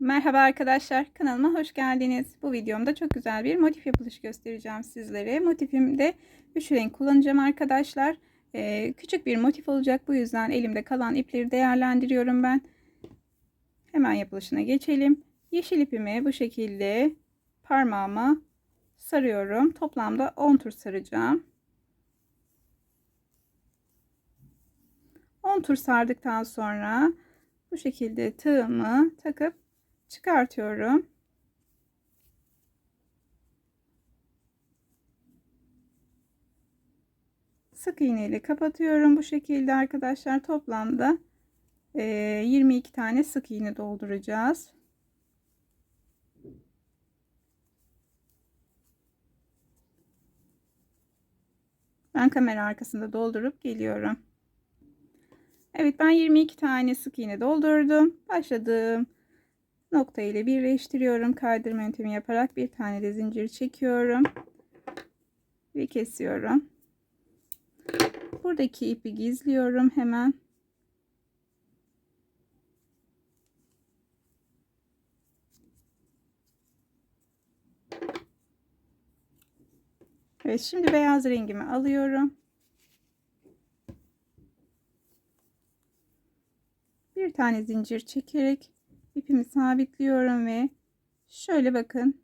Merhaba arkadaşlar kanalıma hoş geldiniz. Bu videomda çok güzel bir motif yapılışı göstereceğim sizlere. Motifimde 3 renk kullanacağım arkadaşlar. Ee, küçük bir motif olacak bu yüzden elimde kalan ipleri değerlendiriyorum ben. Hemen yapılışına geçelim. Yeşil ipimi bu şekilde parmağıma sarıyorum. Toplamda 10 tur saracağım. 10 tur sardıktan sonra bu şekilde tığımı takıp çıkartıyorum. Sık iğne ile kapatıyorum bu şekilde arkadaşlar. Toplamda 22 tane sık iğne dolduracağız. Ben kamera arkasında doldurup geliyorum. Evet ben 22 tane sık iğne doldurdum. Başladığım nokta ile birleştiriyorum. Kaydırma yöntemi yaparak bir tane de zincir çekiyorum. Ve kesiyorum. Buradaki ipi gizliyorum hemen. Evet şimdi beyaz rengimi alıyorum. Bir tane zincir çekerek ipimi sabitliyorum ve şöyle bakın.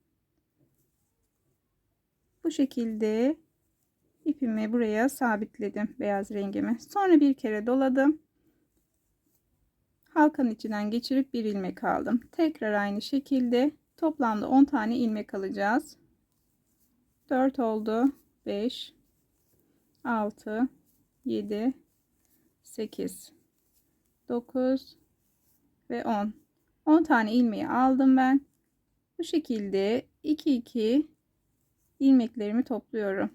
Bu şekilde ipimi buraya sabitledim beyaz rengimi. Sonra bir kere doladım. Halkanın içinden geçirip bir ilmek aldım. Tekrar aynı şekilde toplamda 10 tane ilmek alacağız. 4 oldu. 5 6 7 8 9 ve 10 10 tane ilmeği aldım ben. Bu şekilde 2 2 ilmeklerimi topluyorum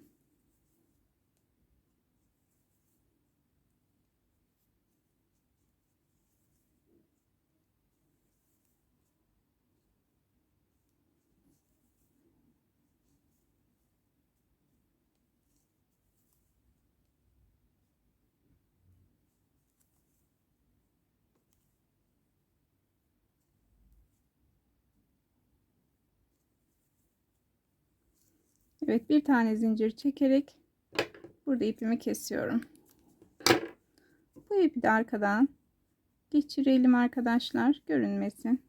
Evet bir tane zincir çekerek burada ipimi kesiyorum. Bu ipi de arkadan geçirelim arkadaşlar görünmesin.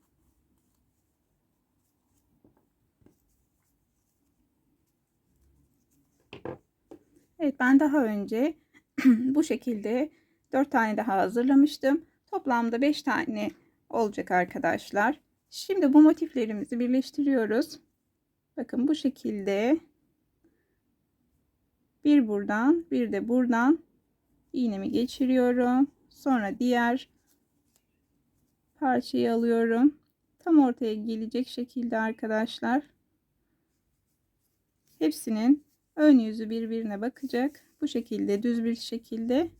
Evet ben daha önce bu şekilde 4 tane daha hazırlamıştım. Toplamda 5 tane olacak arkadaşlar. Şimdi bu motiflerimizi birleştiriyoruz. Bakın bu şekilde bir buradan bir de buradan iğnemi geçiriyorum. Sonra diğer parçayı alıyorum. Tam ortaya gelecek şekilde arkadaşlar. Hepsinin ön yüzü birbirine bakacak. Bu şekilde düz bir şekilde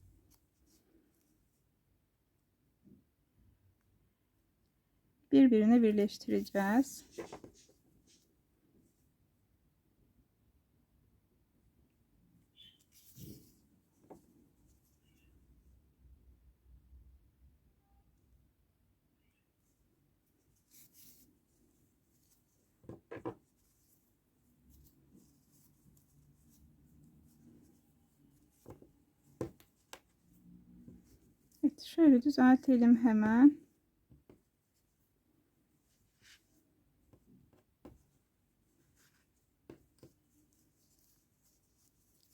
birbirine birleştireceğiz. Şöyle düzeltelim hemen.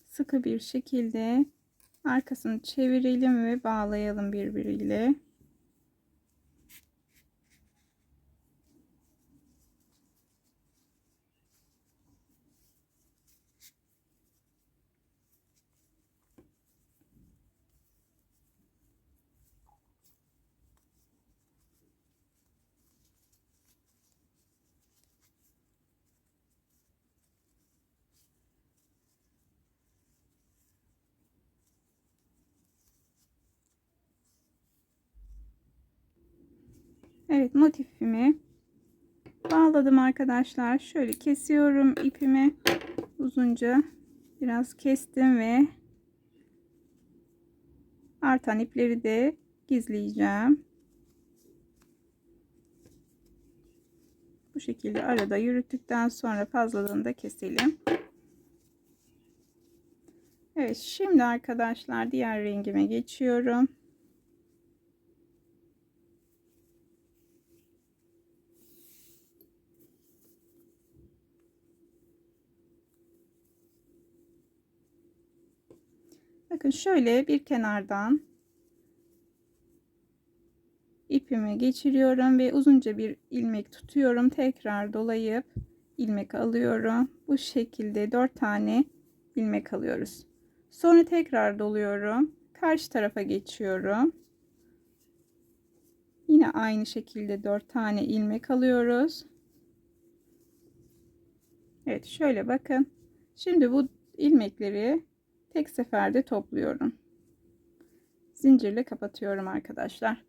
Sıkı bir şekilde arkasını çevirelim ve bağlayalım birbiriyle. Evet motifimi bağladım arkadaşlar. Şöyle kesiyorum ipimi uzunca biraz kestim ve artan ipleri de gizleyeceğim. Bu şekilde arada yürüttükten sonra fazlalığını da keselim. Evet şimdi arkadaşlar diğer rengime geçiyorum. Bakın şöyle bir kenardan ipimi geçiriyorum ve uzunca bir ilmek tutuyorum. Tekrar dolayıp ilmek alıyorum. Bu şekilde 4 tane ilmek alıyoruz. Sonra tekrar doluyorum. Karşı tarafa geçiyorum. Yine aynı şekilde 4 tane ilmek alıyoruz. Evet şöyle bakın. Şimdi bu ilmekleri tek seferde topluyorum. Zincirle kapatıyorum arkadaşlar.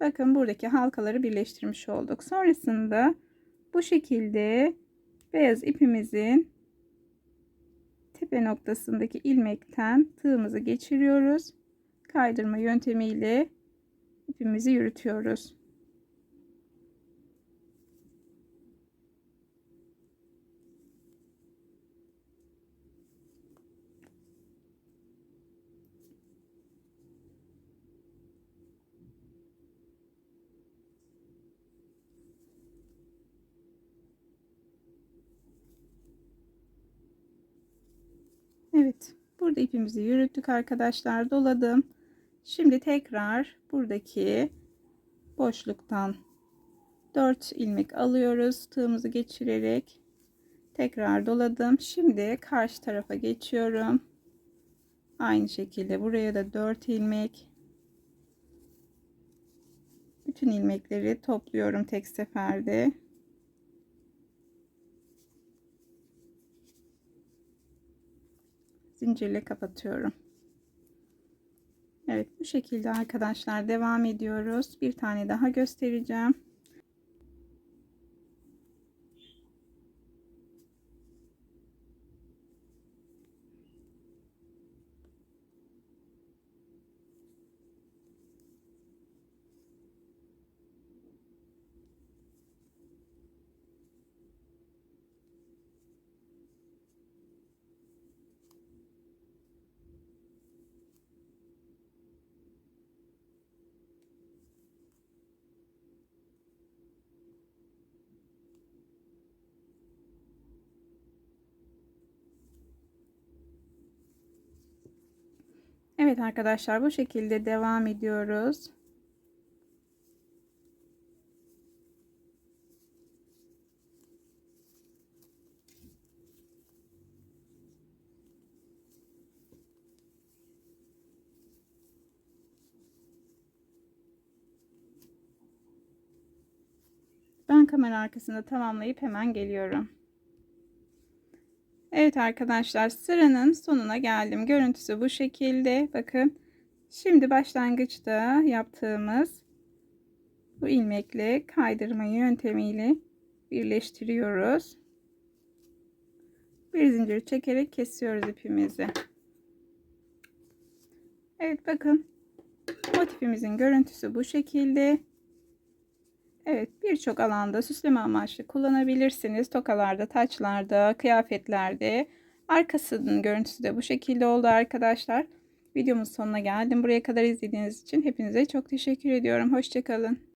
Bakın buradaki halkaları birleştirmiş olduk. Sonrasında bu şekilde beyaz ipimizin tepe noktasındaki ilmekten tığımızı geçiriyoruz. Kaydırma yöntemiyle ipimizi yürütüyoruz. Evet. Burada ipimizi yürüttük arkadaşlar. Doladım. Şimdi tekrar buradaki boşluktan 4 ilmek alıyoruz. Tığımızı geçirerek tekrar doladım. Şimdi karşı tarafa geçiyorum. Aynı şekilde buraya da 4 ilmek. Bütün ilmekleri topluyorum tek seferde. Zincirle kapatıyorum. Evet bu şekilde arkadaşlar devam ediyoruz. Bir tane daha göstereceğim. Evet arkadaşlar bu şekilde devam ediyoruz. Ben kamera arkasında tamamlayıp hemen geliyorum. Evet arkadaşlar sıranın sonuna geldim. Görüntüsü bu şekilde. Bakın. Şimdi başlangıçta yaptığımız bu ilmekle kaydırma yöntemiyle birleştiriyoruz. Bir zincir çekerek kesiyoruz ipimizi. Evet bakın. Motifimizin görüntüsü bu şekilde. Evet birçok alanda süsleme amaçlı kullanabilirsiniz. Tokalarda, taçlarda, kıyafetlerde. Arkasının görüntüsü de bu şekilde oldu arkadaşlar. Videomuz sonuna geldim. Buraya kadar izlediğiniz için hepinize çok teşekkür ediyorum. Hoşçakalın.